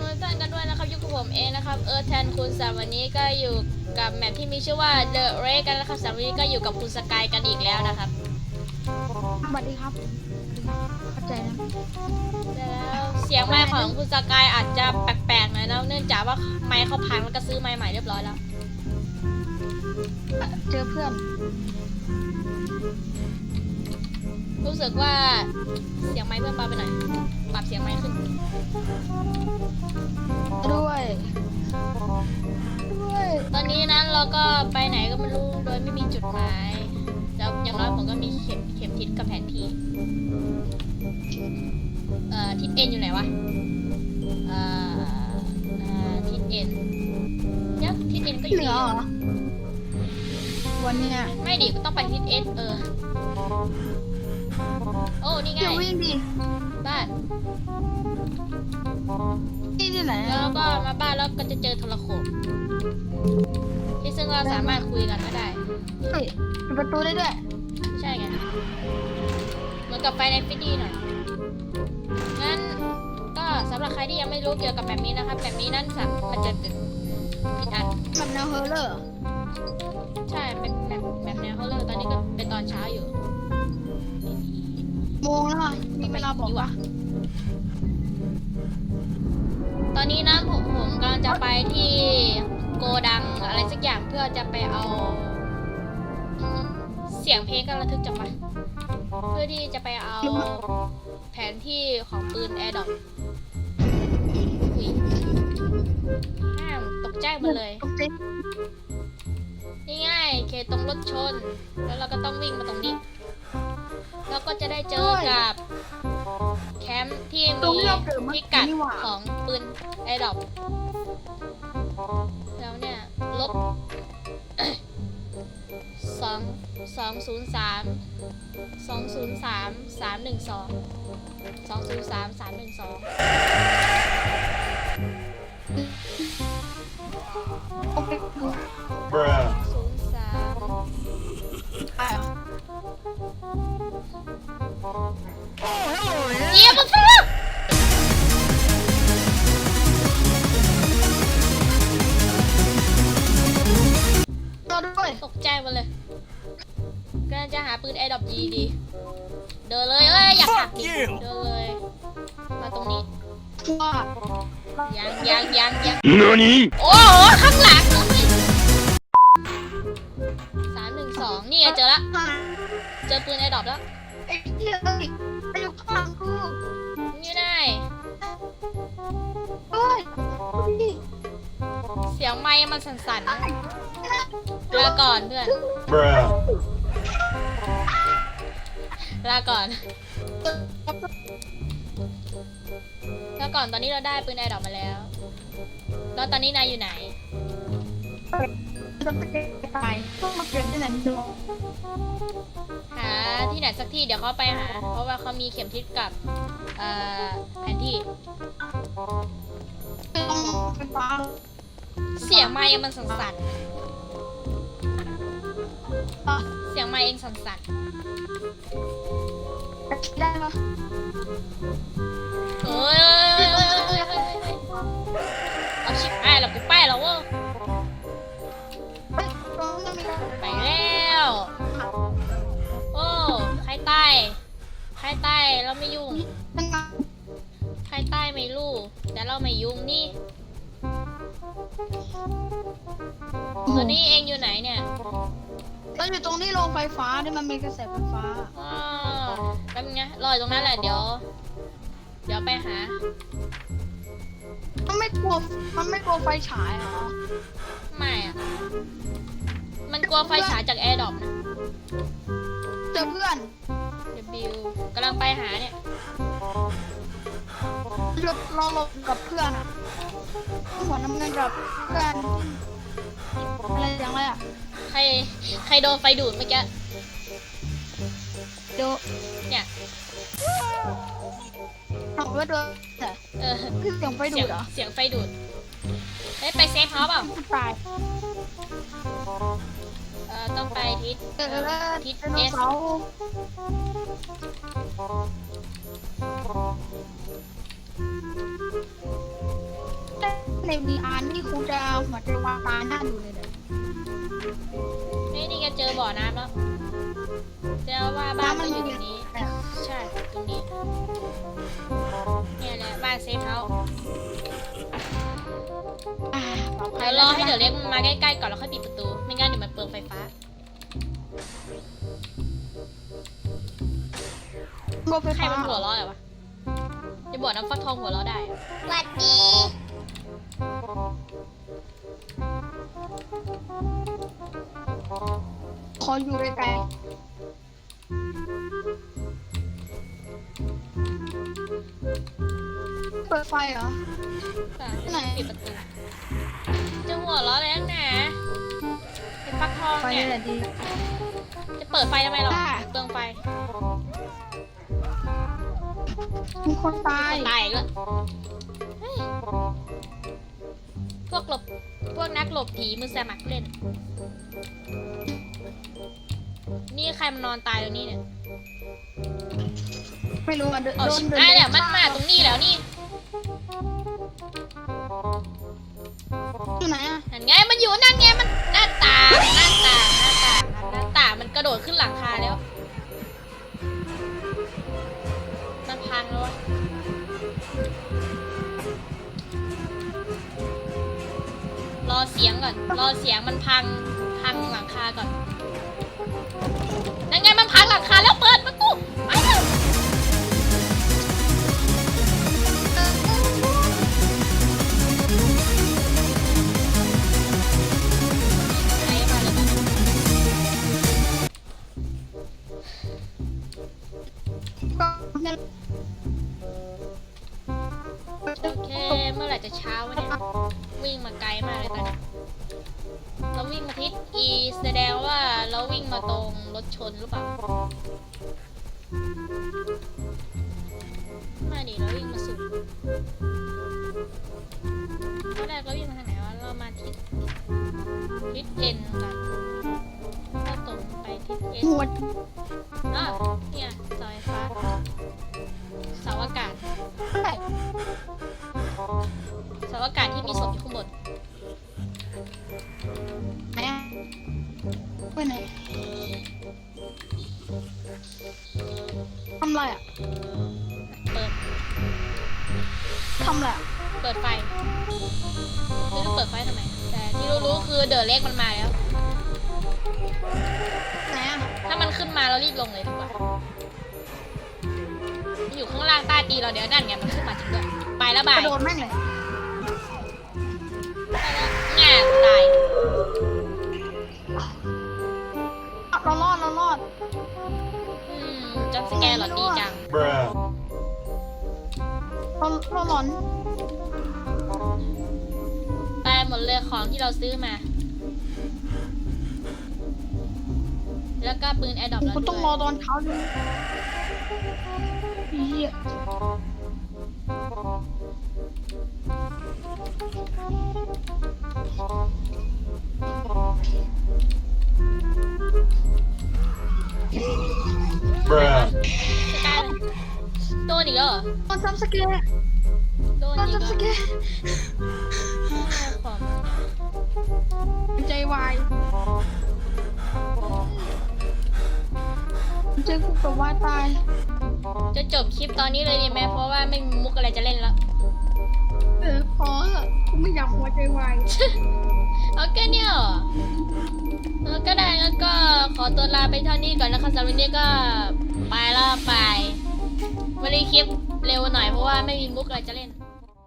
มทุกท่านกันด้วยนะครับอยู่กับผมเองนะครับเออแทนคุณสามวันนี้ก็อยู่กับแมปที่มีชื่อว่า The Ray กันนะครับสามวันนี้ก็อยู่กับคุณสกายกันอีกแล้วนะครับสวัสดีครับเข้าใจนะแล้วเสียงไมค์ของคุณสกายอาจจะแปลกๆหน่อยนะเนื่องจากว่าไมค์เขาพังแล้วก็ซื้อไมค์ใหม่เรียบร้อยแล้ว เจอเพื่อน รู้สึกว่าเสียงไมค์เพิ่มเบาไปหน่อย ปรับเสียงไมค์ขึ้น ด้วย ด้วย ตอนนี้นั้นเราก็ไปไหนก็ไม่รู้โดยไม่มีจุดหมายแล้วอย่างน้อยผมก็มีเข็มเข็มทิศกับแผนที่ เอ่อทิศเอ็นอยู่ไหนวะ เอ่อเอ่อทิศเอ็นเดี๋ยวทิศเอ็นก็อยู่เหลืนี่อเหรอวันเนี้ยไม่ดิก็ต้องไปทิศเอสเออ โอ้ นี่ไง เดี๋ยววิ่งดิบ้านที่ที่ไหนแล้วอะก็มาบ้านแล้วก็จะเจอโทรโขงที่ซึ่งเราสามารถคุยกันก็ได้ เฮ้ยปิดประตูได้ด้วยใช่ไง เหมือนกับไฟในฟิตดี้หน่อย งั้นก็สำหรับใครที่ยังไม่รู้เกี่ยวกับแบบนี้นะครับ แบบนี้นั่นสัมันจะผิดอัน แบบแนวเฮอร์เลอร์ ใช่เป็นแบบแบบแนวเขาเลยตอนนี้ก็เป็นตอนเช้าอยู่ โมงแล้วอะมีเวลาบอกว่าตอนนี้นะผมผมกำลังจะไปที่โกดังอะไรสักอย่างเพื่อจะไปเอา เสียงเพลงกันระทึกจังวะเพื่อที่จะไปเอาแผนที่ของปืนแอร์ดอปอุ้ยห้ามตกใจหมดเลยง่ายๆเขตตรงรถชน แล้วเราก็ต้องวิ่งมาตรงนี้ แล้วก็จะได้เจอกับแคมป์ที่ตรงมีที่เราเกิดเมื่อพิกี้กัดนี่หว่า ของปืนแอร์ดอปแล้วเนี่ยลบ สองสองศูนย์สามสองศูนย์สามสามหนึ่งสองสองศูนย์สามสามหนึ่งสอง ด้วยตกใจหมาเลยกำลังจะหาปืนแอร์ดรอปดีดีเดินเลยเอ้ยอยากหักดิเดินเลย มาตรงนี้ว่ายังยังยังยัง NANI? โอ้โหข้างหลังเลยสามหนึ่งสองนี่ไงเจอละเจอปืนแอร์ดรอปแล้วไอ้เหี้ยไอ้อยู่ข้างหลังกูอยู่ไห เสียงไมค์มันสั่นๆลาก่อนเพื่อน Bruh. ลาก่อนลาก่อนตอนนี้เราได้ปืนแอร์ดรอปมาแล้ว แล้วตอนนี้นายอยู่ไหน จะไปตายต้องมาเกิดที่ไหนไม่รู้หาที่ไหนสักที่เดี๋ยวเขาไปหา เพราะว่าเขามีเข็มทิศกับเอ่อแผนที่ต้องไปฟ้า เสียงไมค์มันสั่นอะๆเสียงไมค์เองสั่นได้ปะๆเอ้ยเอาชิบหายแล้วกูไปแล้วเว้ยเฮ้ยตรงนั้นมีไปแล้วโอ้ใครตายใครตายเราไม่ยุ่งนั่นไงใครใต้ไม่รู้แต่เราไม่ยุ่งนี่ ตัวนี้เองอยู่ไหนเนี่ยเราอยู่ตรงที่โรงไฟฟ้าที่มันมีกระแสไฟฟ้า อ๋อแป๊บนึงนะรออยู่ตรงนั้นแหละเดี๋ยว เดี๋ยวไปหา มันไม่กลัว มันไม่กลัวไฟฉายเหรอไม่อะมันกลัวไฟฉายจากแอร์ดรอปนะ เจอเพื่อน W กำลังไปหาเนี่ยหยุดรอหลบกับเพื่อนอะหัวน้ำเงินกับเพื่อน อะไรอย่างไรอะใครใครโดนไฟดูดเมื่อกี้เดี๋ยวเนี่ยเอาไว้ด้วยแต่เออคือเสียงไฟดูเสียงดเหรอเสียงไฟดูดเฮ้ยไปเซฟเฮาส์เปล่าตายเออต้องไปทิศเออแล้วทิศไดโนเอสเสาร์ใน VR นี่คงจะหัวใจวางตาหน้าดูเลยเดี๋ยวเฮ้ยนี่แก เจอบ่อน้ำแล้วเจอว่าบ้านมันอยู่ตรงนี้ ใช่ตรงนี้ เนี่ยแหละบ้านเซฟเฮาส์อ่าปลอดภัเดี๋ยยวรอให้เดี๋ยวเล็กมันมาใกล้ๆก่อนแล้วค่อยปิดประตู ไม่งั้นเดี๋ยวมันเปลืองไฟฟ้า รถไฟใครฟ้ามันหัวเราะอะไรวะจะบอกน้ำฟักทองหัวเราะได้อะหวัดดีข ออยู่ไกลๆเปิดไฟเหรอป่ะไหน ปิดประตูจะหัวเราะอะไรนักหนาไอ้ฟักทองไฟเนี่ยนี่แหละดี จะเปิดไฟทำไมหรออ่าเปลืองไฟมีคนตาย ตายอีกแล้วเฮ้ยพวกหลบพ วกนักหลบผีมือสมัครเล่น นี่ใครมันนอนตายตรงนี้เนี่ยไม่รู้อะเดินเอาโดชินบเดินหายแล้วมันมาตรงนี้แล้วนี่อยู่ไหนอะ นั่นไงมันอยู่นั่นไงมันหน้าต่างหน้าต่าง สียงมันพังพังหลังคาก่อนนั่นไงมันพังหลังคาแล้วเปิดประตูไปเลยใครมาแล้วบ้างก็เนี่ยโอเคเมื่อไหร่จะเช้าวะเนี่ยวิ่งมาไกลมากเลยตอนนี้ เราวิ่งมาทิศ E แสดงว่าเราวิ่งมาตรงรถชนหรือเปล่า ไม่ดิเราวิ่งมาสุดตอนแรกเราวิ่งมาทางไหนวะ เรามาทิศทิศ N กันก็ตรงไปทิศ N หัวอะเนี่ยเสาไฟฟ้าเสาอากาศเท่าไหร่เสาอากาศที่มีศพอยู่ข้างบนไหน ไปไหนทำไรอะเปิด ทำไรอะเปิดไฟ ไม่รู้เปิดไฟทำไม แต่ที่รู้ๆคือเดอะเล็กมันมาแล้ว ไหนอะถ้ามันขึ้นมาเรารีบลงเลยดีกว่ามันอยู่ข้างล่างใต้ตีนเราเดี๋ยวนั่นไงมันขึ้นมาจริงด้วยไปแล้วกบายระโดดแม่งเลย ไปแล้วงาตาย มจำสแกนเหรอดีจัง Bruh. เราเราหลอนตายหมดเลยของที่เราซื้อมา แล้วก็ปืนแอร์ดรอปแล้วกูด้ต้องรวอยตอนเช้าดูเฮีย จัมป์สแกร์โดนโดนอีกจัมป์สแกแล้วร์ของใจวายเจอกูกับว่าตาย จะจบคลิปตอนนี้เลยดีไหมเพราะว่าไม่มีมุกอะไรจะเล่นแล้ว เออพอเถอะกูไม่อยากหัวใจวายโอเคเนี่ยเหรอเออก็ได้งั้นก็ขอตัวลาไปเท่านี้ก่อนนะคะสำหรับวันนี้ก็ไปแล้วไปวันนี้คลิป เร็วหน่อยเพราะว่าไม่มีมุกอะไรจะเล่น